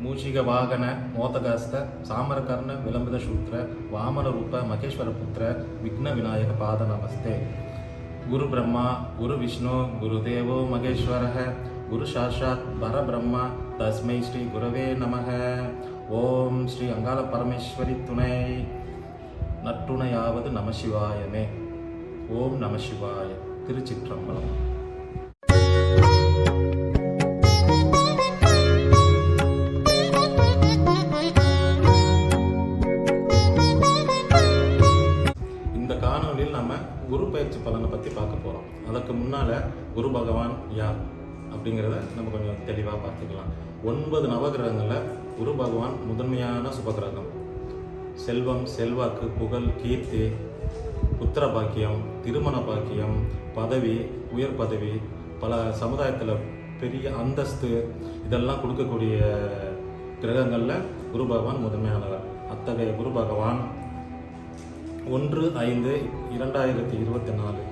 ಮೂಷಿಕ ವಾಹನ ಮೋತಗಾಸ್ತ ಸಾಮರಕರ್ಣ ವಿಲಂಬಿತ ಶೂತ್ರ ವಾಮನ ರೂಪ ಮಹೇಶ್ವರ ಪುತ್ರ ವಿಘ್ನ ವಿನಾಯಕ ಪಾದ ನಮಸ್ತೆ ಗುರು ಬ್ರಹ್ಮ ಗುರು ವಿಷ್ಣು ಗುರುದೇವೋ ಮಹೇಶ್ವರ ಗುರು ಸಾಕ್ಷಾತ್ ಪರಬ್ರಹ್ಮ ತಸ್ಮೈ ಶ್ರೀ ಗುರವೇ ನಮಃ ஓம் ஸ்ரீ அங்காள பரமேஸ்வரி துணை நற்றுணையாவது நம சிவாயமே ஓம் நம சிவாய திருச்சிற்றம்பலம் குரு பகவான் யார் அப்படிங்கிறத நம்ம கொஞ்சம் தெளிவாக பார்த்துக்கலாம். ஒன்பது நவகிரகங்களில் குரு பகவான் முதன்மையான சுபகிரகம். செல்வம் செல்வாக்கு புகழ் கீர்த்தி புத்திர பாக்கியம் திருமண பாக்கியம் பதவி உயர் பதவி பல சமுதாயத்தில் பெரிய அந்தஸ்து இதெல்லாம் கொடுக்கக்கூடிய கிரகங்களில் குரு பகவான் முதன்மையானவர். அத்தகைய குரு பகவான் ஒன்று ஐந்து இரண்டாயிரத்தி இருபத்தி நாலு.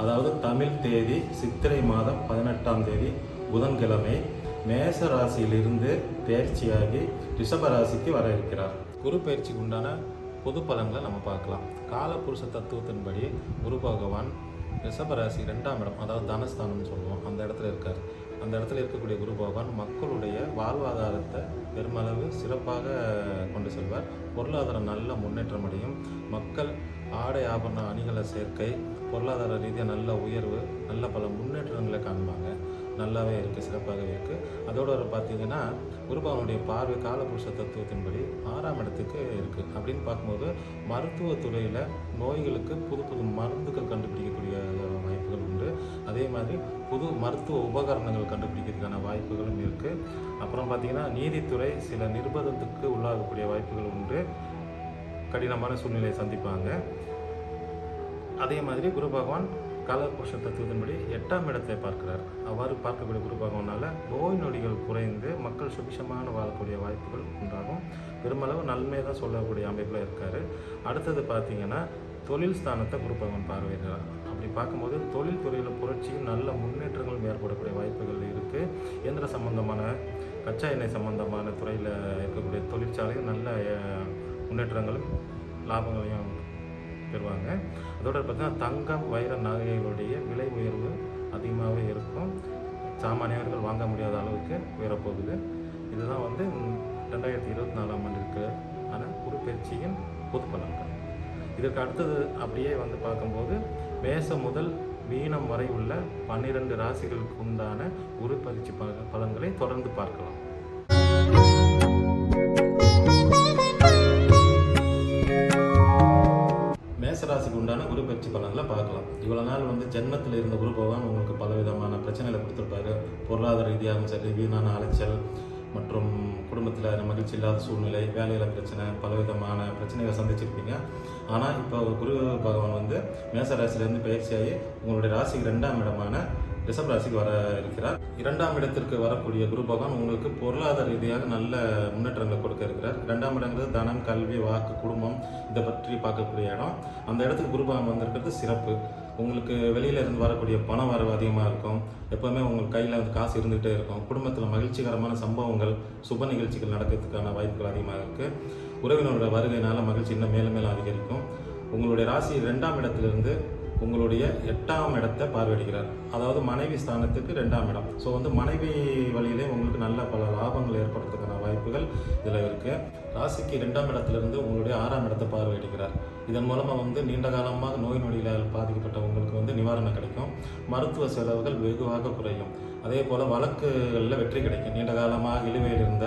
அதாவது தமிழ் தேதி சித்திரை மாதம் பதினெட்டாம் தேதி புதன்கிழமை மேச ராசியிலிருந்து பயிற்சியாகி ரிஷப ராசிக்கு வர இருக்கிறார். குரு பயிற்சிக்கு உண்டான பொது பலன்களை நம்ம பார்க்கலாம். காலபுருஷ தத்துவத்தின்படி குரு பகவான் ரிஷப ராசி ரெண்டாம் இடம் அதாவது தனஸ்தானம்னு சொல்லுவோம் அந்த இடத்துல இருக்கார். அந்த இடத்துல இருக்கக்கூடிய குரு பகவான் மக்களுடைய வாழ்வாதாரத்தை பெருமளவு சிறப்பாக கொண்டு செல்வார். பொருளாதாரம் நல்ல முன்னேற்றம் அடையும். மக்கள் ஆடை ஆபரண அணிகளை சேர்க்கை பொருளாதார ரீதியாக நல்ல உயர்வு நல்ல பல முன்னேற்றங்களை காண்பாங்க. நல்லாவே இருக்குது சிறப்பாகவே இருக்குது அதோடு ஒரு பார்த்தீங்கன்னா குருபவனுடைய பார்வை காலபுருஷ தத்துவத்தின்படி ஆறாம் இடத்துக்கு இருக்குது அப்படின்னு பார்க்கும்போது மருத்துவத்துறையில் நோய்களுக்கு புது புது மருந்துகள் கண்டுபிடிக்கக்கூடிய வாய்ப்புகள் உண்டு. அதே மாதிரி புது மருத்துவ உபகரணங்கள் கண்டுபிடிக்கிறதுக்கான வாய்ப்புகளும் இருக்குது அப்புறம் பார்த்திங்கன்னா நீதித்துறை சில நிர்பந்தத்துக்கு உள்ளாகக்கூடிய வாய்ப்புகள் உண்டு. கடினமான சூழ்நிலையை சந்திப்பாங்க. அதே மாதிரி குரு பகவான் காலபுருஷ தத்துவத்தின்படி எட்டாம் இடத்தை பார்க்கிறார். அவ்வாறு பார்க்கக்கூடிய குரு பகவானால் நோய் நொடிகள் குறைந்து மக்கள் சுபிஷமான வாழக்கூடிய வாய்ப்புகள் உண்டாகும். பெருமளவு நன்மை தான் சொல்லக்கூடிய அமைப்பில் இருக்கார். அடுத்தது பார்த்தீங்கன்னா தொழில் ஸ்தானத்தை குரு பகவான் பார்வையிடுறார். அப்படி பார்க்கும்போது தொழில் துறையில் புரட்சியும் நல்ல முன்னேற்றங்களும் ஏற்படக்கூடிய வாய்ப்புகள் இருக்குது இயந்திர சம்பந்தமான கச்சா எண்ணெய் சம்பந்தமான துறையில் இருக்கக்கூடிய தொழிற்சாலையும் நல்ல முன்னேற்றங்களும் லாபங்களையும் பெறுவாங்க. அதோட பார்த்தீங்கன்னா தங்கம் வைர நகைகளுடைய விலை உயர்வு அதிகமாகவே இருக்கும். சாமானியர்கள் வாங்க முடியாத அளவுக்கு உயரப்போகுது. இதுதான் வந்து ரெண்டாயிரத்தி இருபத்தி நாலாம் ஆண்டு இருக்கிற ஆனால் குருப்பெயர்ச்சியின் பொது பலன்கள். இதற்கு அடுத்தது அப்படியே வந்து பார்க்கும்போது மேசம் முதல் மீனம் வரை உள்ள பன்னிரண்டு ராசிகளுக்கு உண்டான குரு பயிற்சி பலன்களை தொடர்ந்து பார்க்கலாம். உண்டான குரு பயிற்சி பலன்களை பார்க்கலாம். இவ்வளோ நாள் வந்து ஜென்மத்தில் இருந்த குரு பகவான் உங்களுக்கு பலவிதமான பிரச்சனைகளை கொடுத்துருப்பாரு. பொருளாதார ரீதியாகவும் சரி வீணான அலைச்சல் மற்றும் குடும்பத்தில் மகிழ்ச்சி இல்லாத சூழ்நிலை வேலையில் பிரச்சனை பலவிதமான பிரச்சனைகளை சந்திச்சிருப்பீங்க. ஆனால் இப்போ குரு பகவான் வந்து மேச ராசியிலேருந்து பயிற்சியாகி உங்களுடைய ராசிக்கு ரெண்டாம் இடமான ரிஷப் ராசிக்கு வர இருக்கிறார். இரண்டாம் இடத்திற்கு வரக்கூடிய குரு பகவான் உங்களுக்கு பொருளாதார ரீதியாக நல்ல முன்னேற்றங்களை கொடுக்க இருக்கிறார். இரண்டாம் இடங்கிறது தனம் கல்வி வாக்கு குடும்பம் இதை பற்றி பார்க்கக்கூடிய இடம். அந்த இடத்துக்கு குரு பகவான் வந்திருக்கிறது சிறப்பு. உங்களுக்கு வெளியில இருந்து வரக்கூடிய பண வரவு அதிகமாக இருக்கும். எப்போவுமே உங்கள் கையில் வந்து காசு இருந்துகிட்டே இருக்கும். குடும்பத்தில் மகிழ்ச்சிகரமான சம்பவங்கள் சுப நிகழ்ச்சிகள் நடக்கிறதுக்கான வாய்ப்புகள் அதிகமாக இருக்குது உறவினரோட வருகையினால மகிழ்ச்சி இன்னும் மேலும் மேலும் அதிகரிக்கும். உங்களுடைய ராசி ரெண்டாம் இடத்திலிருந்து உங்களுடைய எட்டாம் இடத்தை பார்வையிடுகிறார். அதாவது மனைவி ஸ்தானத்துக்கு ரெண்டாம் இடம். ஸோ வந்து மனைவி வழியிலே உங்களுக்கு நல்ல பல லாபங்கள் ஏற்படுறதுக்கான வாய்ப்புகள் இதில் இருக்குது ராசிக்கு ரெண்டாம் இடத்துலேருந்து உங்களுடைய ஆறாம் இடத்தை பார்வையிடுகிறார். இதன் மூலமாக வந்து நீண்ட காலமாக நோய் நொடியில் பாதிக்கப்பட்ட உங்களுக்கு வந்து நிவாரணம் கிடைக்கும். மருத்துவ செலவுகள் வெகுவாக குறையும். அதே போல் வழக்குகளில் வெற்றி கிடைக்கும். நீண்ட காலமாக இழுவையில் இருந்த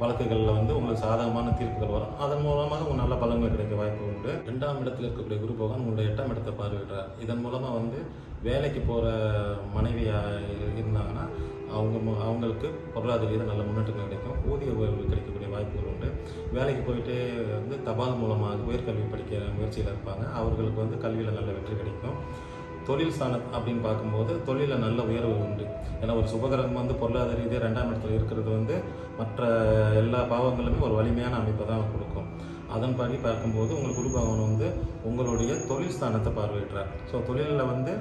வழக்குகளில் வந்து உங்களுக்கு சாதகமான தீர்ப்புகள் வரும். அதன் மூலமாக உங்களுக்கு நல்ல பலன்கள் கிடைக்க வாய்ப்பு உண்டு. ரெண்டாம் இடத்தில் இருக்கக்கூடிய குரு பகவான் உங்களுடைய எட்டாம் இடத்தை பார்வையிடுறார். இதன் மூலமாக வந்து வேலைக்கு போகிற மனைவியாக இருந்தாங்கன்னா அவங்க அவங்களுக்கு பொருளாதார ரீதியாக நல்ல முன்னேற்றம் கிடைக்கும். ஊதிய உயர்வு கிடைக்கக்கூடிய வாய்ப்புகள் உண்டு. வேலைக்கு போயிட்டு வந்து தபால் மூலமாக உயர்கல்வி படிக்கிற முயற்சியில் இருப்பாங்க. அவர்களுக்கு வந்து கல்வியில் நல்ல வெற்றி கிடைக்கும். தொழில் ஸ்தானம் அப்படின்னு பார்க்கும்போது தொழிலில் நல்ல உயர்வு உண்டு. ஏன்னா ஒரு சுபகரம் வந்து பொருளாதார ரீதியாக ரெண்டாம் இடத்துல இருக்கிறது வந்து மற்ற எல்லா பாவங்களுமே ஒரு வலிமையான அமைப்பை தான் கொடுக்கும். அதன்படி பார்க்கும்போது உங்களுக்கு குரு பகவான் வந்து உங்களுடைய தொழில் ஸ்தானத்தை பார்வையிடுறார். ஸோ தொழிலில் வந்து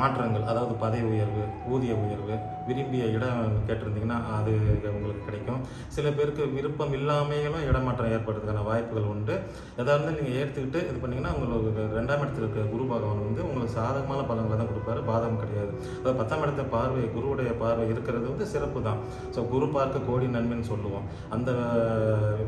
மாற்றங்கள் அதாவது பதவி உயர்வு ஊதிய உயர்வு விரும்பிய இடம் கேட்டிருந்தீங்கன்னா அது உங்களுக்கு கிடைக்கும். சில பேருக்கு விருப்பம் இல்லாமையிலும் இடமாற்றம் ஏற்படுறதுக்கான வாய்ப்புகள் உண்டு. எதாக இருந்தாலும் நீங்கள் ஏற்றுக்கிட்டு இது பண்ணிங்கன்னா உங்களுக்கு ரெண்டாம் இடத்துல இருக்க குரு பகவான் வந்து உங்களுக்கு சாதகமான பலன்களை தான் கொடுப்பாரு. பாதகம் கிடையாது. அதாவது பத்தாம் இடத்த பார்வை குருவுடைய பார்வை இருக்கிறது வந்து சிறப்பு தான். ஸோ குரு பார்க்க கோடி நன்மைன்னு சொல்லுவோம். அந்த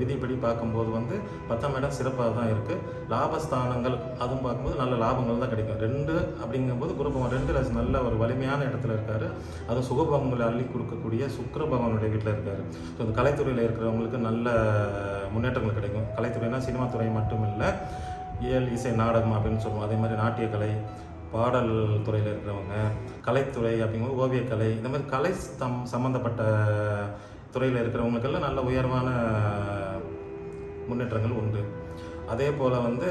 விதிப்படி பார்க்கும்போது வந்து பத்தாம் இடம் சிறப்பாக தான் இருக்குது லாபஸ்தானங்கள் அதுவும் பார்க்கும்போது நல்ல லாபங்கள் தான் கிடைக்கும். ரெண்டு அப்படிங்கும்போது குரு பகவான் இடத்துல நல்ல ஒரு வலிமையான இடத்துல இருக்காரு. அதுவும் சுகபவங்களை அள்ளி கொடுக்கக்கூடிய சுக்கர பகவானுடைய வீட்டில் இருக்காரு. ஸோ இந்த கலைத்துறையில் இருக்கிறவங்களுக்கு நல்ல முன்னேற்றங்கள் கிடைக்கும். கலைத்துறைனா சினிமா துறை மட்டும் இல்லை இயல் இசை நாடகம் அப்படின்னு சொல்லுவோம். அதே மாதிரி நாட்டியக்கலை பாடல் துறையில் இருக்கிறவங்க கலைத்துறை அப்படிங்கும்போது ஓவியக்கலை இந்த மாதிரி கலை சம் சம்மந்தப்பட்ட துறையில் இருக்கிறவங்களுக்கெல்லாம் நல்ல உயர்வான முன்னேற்றங்கள் உண்டு. அதே போல் வந்து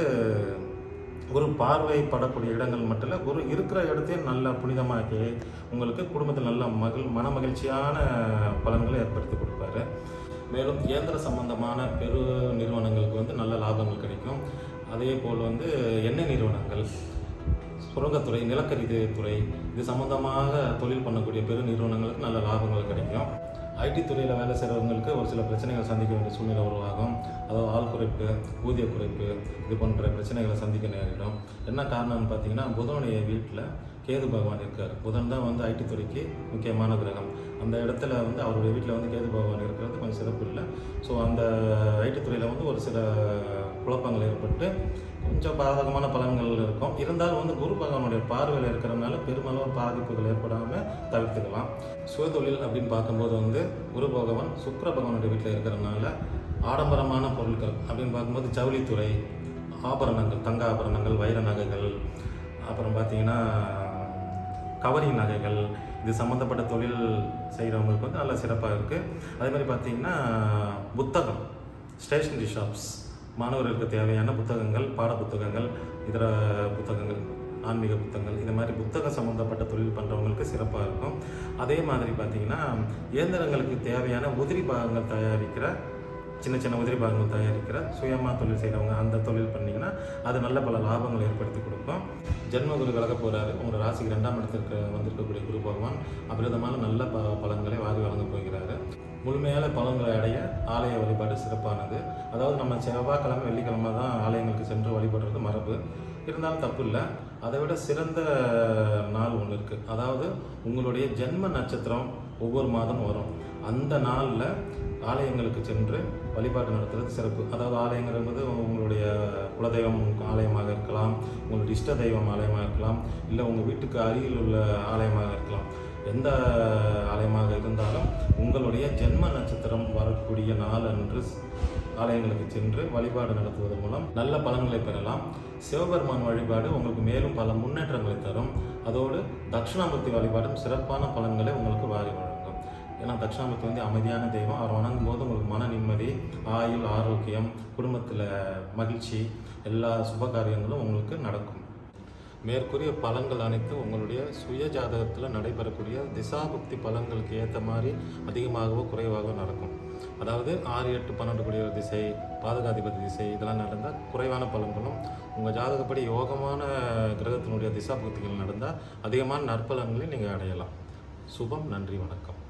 குரு பார்வைப்படக்கூடிய இடங்கள் மட்டும் இல்லை குரு இருக்கிற இடத்தையும் நல்ல புனிதமாக்கி உங்களுக்கு குடும்பத்தில் நல்ல மகிழ் மன மகிழ்ச்சியான பலன்களை ஏற்படுத்தி கொடுப்பாரு. மேலும் இயந்திர சம்பந்தமான பெரு நிறுவனங்களுக்கு வந்து நல்ல லாபங்கள் கிடைக்கும். அதே போல் வந்து எண்ணெய் நிறுவனங்கள் சுரங்கத்துறை நிலக்கரி துறை இது சம்பந்தமாக தொழில் பண்ணக்கூடிய பெரு நிறுவனங்களுக்கு நல்ல லாபங்கள் கிடைக்கும். ஐடி துறையில் வேலை செய்கிறவங்களுக்கு ஒரு சில பிரச்சனைகள் சந்திக்க வேண்டிய சூழ்நிலை உருவாகும். அதாவது ஆள் குறைப்பு ஊதிய குறைப்பு இது போன்ற பிரச்சனைகளை சந்திக்க நேரிடும். என்ன காரணம்னு பார்த்தீங்கன்னா புதனுடைய வீட்டில் கேது பகவான் இருக்கார். புதன் தான் வந்து ஐடி துறைக்கு முக்கியமான கிரகம். அந்த இடத்துல வந்து அவருடைய வீட்டில் வந்து கேது பகவான் இருக்கிறது கொஞ்சம் சிறப்பு இல்லை. ஸோ அந்த ஐடி துறையில் வந்து ஒரு சில குழப்பங்கள் ஏற்பட்டு கொஞ்சம் பாதகமான பலன்கள் இருக்கும். இருந்தாலும் வந்து குரு பகவானுடைய பார்வையில் இருக்கிறதுனால பெருமளவு பாதிப்புகள் ஏற்படாமல் தவிர்த்துக்கலாம். சுயதொழில் அப்படின்னு பார்க்கும்போது வந்து குரு பகவான் சுக்கர பகவானுடைய வீட்டில் இருக்கிறதுனால ஆடம்பரமான பொருட்கள் அப்படின்னு பார்க்கும்போது ஜவுளித்துறை ஆபரணங்கள் தங்க ஆபரணங்கள் வைர நகைகள் அப்புறம் பார்த்தீங்கன்னா கவரிங் நகைகள் இது சம்மந்தப்பட்ட தொழில் செய்கிறவங்களுக்கு வந்து நல்ல சிறப்பாக இருக்குது அதே மாதிரி பார்த்தீங்கன்னா புத்தகம் ஸ்டேஷ்னரி ஷாப்ஸ் மாணவர்களுக்கு தேவையான புத்தகங்கள் பாட புத்தகங்கள் இதர புத்தகங்கள் ஆன்மீக புத்தகங்கள் இந்த மாதிரி புத்தகம் சம்மந்தப்பட்ட தொழில் பண்ணுறவங்களுக்கு சிறப்பாக இருக்கும். அதே மாதிரி பார்த்தீங்கன்னா இயந்திரங்களுக்கு தேவையான உதிரி பாகங்கள் தயாரிக்கிற சின்ன சின்ன உதிரி பாகங்கள் தயாரிக்கிற சுயமாக தொழில் செய்கிறவங்க அந்த தொழில் பண்ணிங்கன்னா அது நல்ல பல லாபங்களை ஏற்படுத்தி கொடுக்கும். ஜென்ம குரு கலக்க போகிறாரு உங்கள் ராசிக்கு ரெண்டாம் இடத்திற்கு வந்திருக்கக்கூடிய குரு பகவான் அபிரதமான நல்ல ப பலன்களை வாரி வழங்க போகிறாரு. முழுமையான பலன்களை அடைய ஆலய வழிபாடு சிறப்பானது. அதாவது நம்ம செவ்வாய்க்கிழமை வெள்ளிக்கிழமை தான் ஆலயங்களுக்கு சென்று வழிபடுறது மரபு. இருந்தாலும் தப்பு இல்லை. அதை விட சிறந்த நாள் ஒன்று இருக்குது அதாவது உங்களுடைய ஜென்ம நட்சத்திரம் ஒவ்வொரு மாதம் வரும். அந்த நாளில் ஆலயங்களுக்கு சென்று வழிபாடு நடத்துறது சிறப்பு. அதாவது ஆலயங்கிறது உங்களுடைய குலதெய்வம் ஆலயமாக இருக்கலாம் உங்களுடைய இஷ்ட தெய்வம் ஆலயமாக இருக்கலாம் இல்லை உங்கள் வீட்டுக்கு அருகில் உள்ள ஆலயமாக இருக்கலாம். எந்த ஆலயமாக இருந்தாலும் உங்களுடைய ஜென்ம நட்சத்திரம் வரக்கூடிய நாள் அன்று ஆலயங்களுக்கு சென்று வழிபாடு நடத்துவதன் மூலம் நல்ல பலன்களை பெறலாம். சிவபெருமான் வழிபாடு உங்களுக்கு மேலும் பல முன்னேற்றங்களை தரும். அதோடு தட்சிணாமூர்த்தி வழிபாடும் சிறப்பான பலன்களை உங்களுக்கு வாரி வழங்கும். ஏன்னா தட்சிணாமூர்த்தி வந்து அமைதியான தெய்வம். அவர் வணங்கும் போது உங்களுக்கு மன நிம்மதி ஆயுள் ஆரோக்கியம் குடும்பத்தில் மகிழ்ச்சி எல்லா சுப காரியங்களும் உங்களுக்கு நடக்கும். மேற்கூறிய பலன்கள் அனைத்து உங்களுடைய சுய ஜாதகத்தில் நடைபெறக்கூடிய திசாபுக்தி பலன்களுக்கு ஏற்ற மாதிரி அதிகமாகவோ குறைவாகவோ நடக்கும். அதாவது ஆறு எட்டு பன்னெண்டு கூடிய திசை பாதகாதிபதி திசை இதெல்லாம் நடந்தால் குறைவான பலன்களும் உங்கள் ஜாதகப்படி யோகமான கிரகத்தினுடைய திசாபக்திகள் நடந்தால் அதிகமான நற்பலன்களை நீங்கள் அடையலாம். சுபம் நன்றி வணக்கம்.